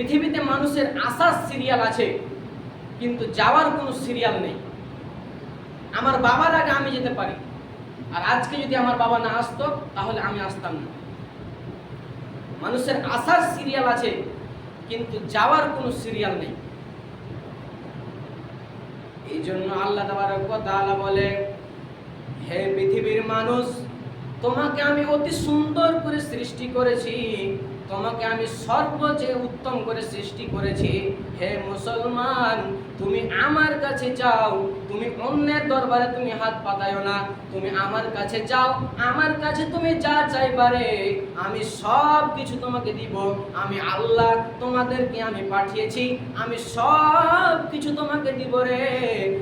পৃথিবীতে মানুষের আসার সিরিয়াল আছে, কিন্তু যাওয়ার কোনো সিরিয়াল নেই। আমার বাবার আগে আমি যেতে পারি, আর আজকে যদি আমার বাবা না আসতো, তাহলে আমি আসতাম না। মানুষের আসার সিরিয়াল আছে, কিন্তু যাওয়ার কোনো সিরিয়াল নেই। এই জন্য আল্লাহ তাআলা বলে হে পৃথিবীর মানুষ তোমাকে আমি অতি সুন্দর করে সৃষ্টি করেছি। তোমাকে আমি সর্বচেয়ে উত্তম করে সৃষ্টি করেছি। হে মুসলমান, তুমি আমার কাছে যাও। তুমি অন্যের দরবারে তুমি হাত পাতায়ো না। তুমি আমার কাছে যাও। আমার কাছে তুমি যা চাইবারে, আমি সব কিছু তোমাকে দিব। আমি আল্লাহ তোমাদেরকে আমি পাঠিয়েছি। আমি সব কিছু তোমাকে দিব রে।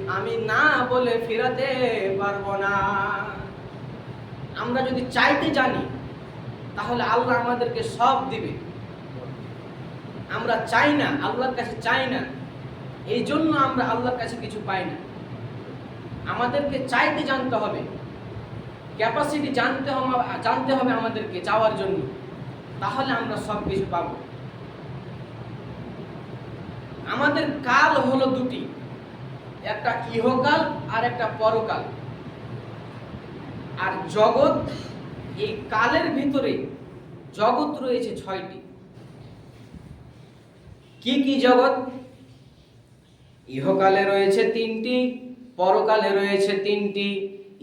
আমি না বলে ফিরাতে পারব না। আমরা যদি চাইতে জানি, তাহলে আল্লাহ আমাদেরকে সব দিবে। আমরা চাই না, আল্লাহর কাছে চাই না। এই জন্য আমরা আল্লাহর কাছে কিছু পাই না। আমাদেরকে চাইতে জানতে হবে। ক্যাপাসিটি জানতে হবে জানতে হবে আমাদেরকে চাওয়ার জন্য। তাহলে আমরা সব কিছু পাবো। আমাদের কাল হলো দুটি। একটা ইহকাল আর একটা পরকাল। আর জগৎ, এই কালের ভিতরে জগৎ রয়েছে ছয়টি। কি কি জগৎ? ইহকালে রয়েছে তিনটি, পরকালে রয়েছে তিনটি,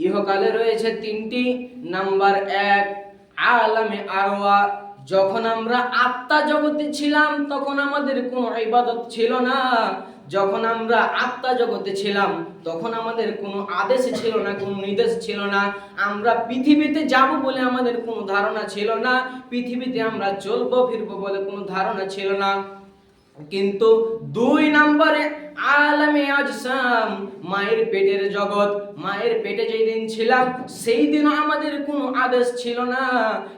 ইহকালে রয়েছে তিনটি। নাম্বার এক, আলামে আরওয়া যখন আমরা আত্মা জগতে ছিলাম, তখন আমাদের কোনো ইবাদত ছিল না। যখন আমরা আত্মা জগতে ছিলাম, তখন আমাদের কোনো আদেশ ছিল না, কোনো নির্দেশ ছিল না। আমরা পৃথিবীতে যাব বলে আমাদের কোনো ধারণা ছিল না। পৃথিবীতে আমরা চলবো, ফিরবো বলে কোনো ধারণা ছিল না। কিন্তু দুই নম্বরে আলামে আজসাম, মায়ের পেটের জগৎ। মায়ের পেটে যেই দিন ছিলাম সেই দিনও আমাদের কোনো আদেশ ছিল না।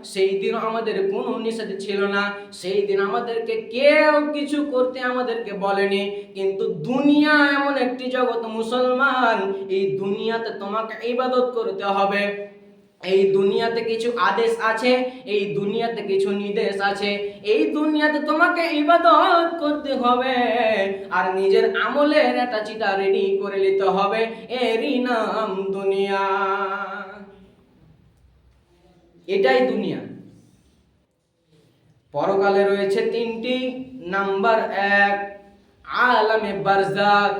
সেই দিনও আমাদের কোনো নিষেধ ছিল না। সেই দিন আমাদেরকে কেউ কিছু করতে আমাদেরকে বলেনি। কিন্তু দুনিয়া এমন একটি জগৎ মুসলমান, এই দুনিয়াতে তোমাকে ইবাদত করতে হবে। এই দুনিয়াতে কিছু আদেশ আছে, এই দুনিয়াতে কিছু নির্দেশ আছে, এই দুনিয়াতে তোমাকে ইবাদত করতে হবে। আর নিজের আমলের একটা চিতা রেডি করে নিতে হবে, এরই নাম দুনিয়া। এটাই দুনিয়া। পরকালে রয়েছে তিনটি। নাম্বার এক, আলামে বারজাক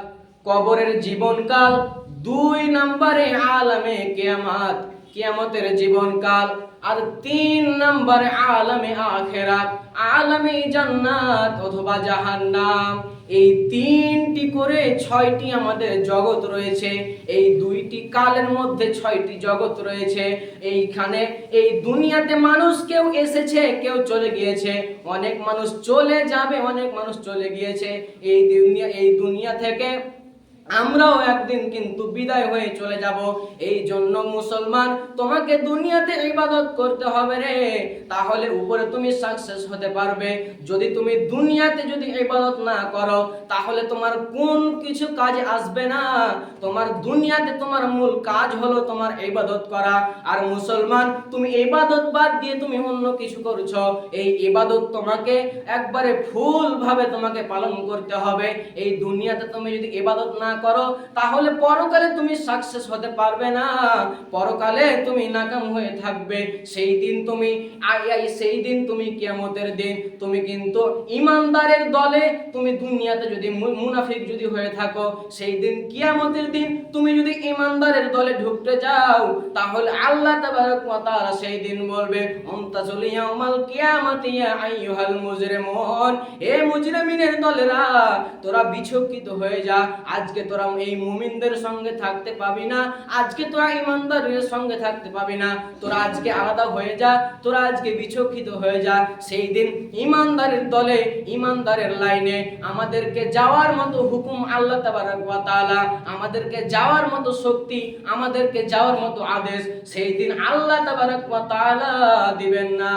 কবরের জীবনকাল। দুই নম্বরে আলামে কিয়ামাত। কিয়ামতের জীবনকাল আর তিন নম্বরে আলামে আখেরাত, আলামে জান্নাত অথবা জাহান্নাম। এই তিনটি করে ছয়টি আমাদের জগৎ রয়েছে, এই দুইটি কালের মধ্যে ছয়টি জগৎ রয়েছে। এইখানে এই দুনিয়াতে মানুষ কেউ এসেছে, কেউ চলে গিয়েছে। অনেক মানুষ চলে যাবে, অনেক মানুষ চলে গিয়েছে। এই দুনিয়া এই দুনিয়া থেকে আমরাও একদিন কিন্তু বিদায় হয়ে চলে যাব। এই জন্য মুসলমান, তোমাকে দুনিয়াতে ইবাদত করতে হবে রে। তাহলে উপরে তুমি সাকসেস হতে পারবে। যদি তুমি দুনিয়াতে যদি ইবাদত না করো, তাহলে তোমার কোন কিছু কাজে আসবে না। তোমার দুনিয়াতে তোমার মূল কাজ হলো তোমার ইবাদত করা। আর মুসলমান, তুমি ইবাদত বাদ দিয়ে তুমি অন্য কিছু করছ। এই ইবাদত তোমাকে একবারে ফুল ভাবে তোমাকে পালন করতে হবে। এই দুনিয়াতে তুমি যদি ইবাদত না করো, তাহলে পরকালে তুমি সাকসেস হতে পারবে না। পরকালে তুমি নাকাম হয়ে থাকবে। সেই দিন তুমি, আই সেই দিন তুমি কিয়ামতের দিন তুমি কিন্তু ইমানদারের দলে তুমি দুনিয়াতে যদি মুনাফিক যদি হয়ে থাকো, সেই দিন কিয়ামতের দিন তুমি যদি ইমানদারের দলে ঢুকতে যাও, তাহলে আল্লাহ তাবারক ওয়া তাআলা সেই দিন বলবে অন্তাজুল ইয়াউমাল কিয়ামাতি ইয়া আইয়ুহাল মুজরিমুন। এ মুজরিমিনের দলেরা, তোরা বিচক্ষিত হয়ে যা। আজকে তোরা এই মুমিনদের সঙ্গে থাকতে পাবি না, আজকে তোরা ইমানদারের সঙ্গে থাকতে পাবি না, তোরা আজকে আলাদা হয়ে যা, তোরা আজকে বিচক্ষিত হয়ে যা, সেই দিন ইমানদারের দলে, ইমানদারের লাইনে আমাদেরকে যাওয়ার মতো হুকুম আল্লাহ তাআলা, আমাদেরকে যাওয়ার মতো শক্তি, আমাদেরকে যাওয়ার মতো আদেশ, সেই দিন আল্লাহ তাআলা দিবেন না।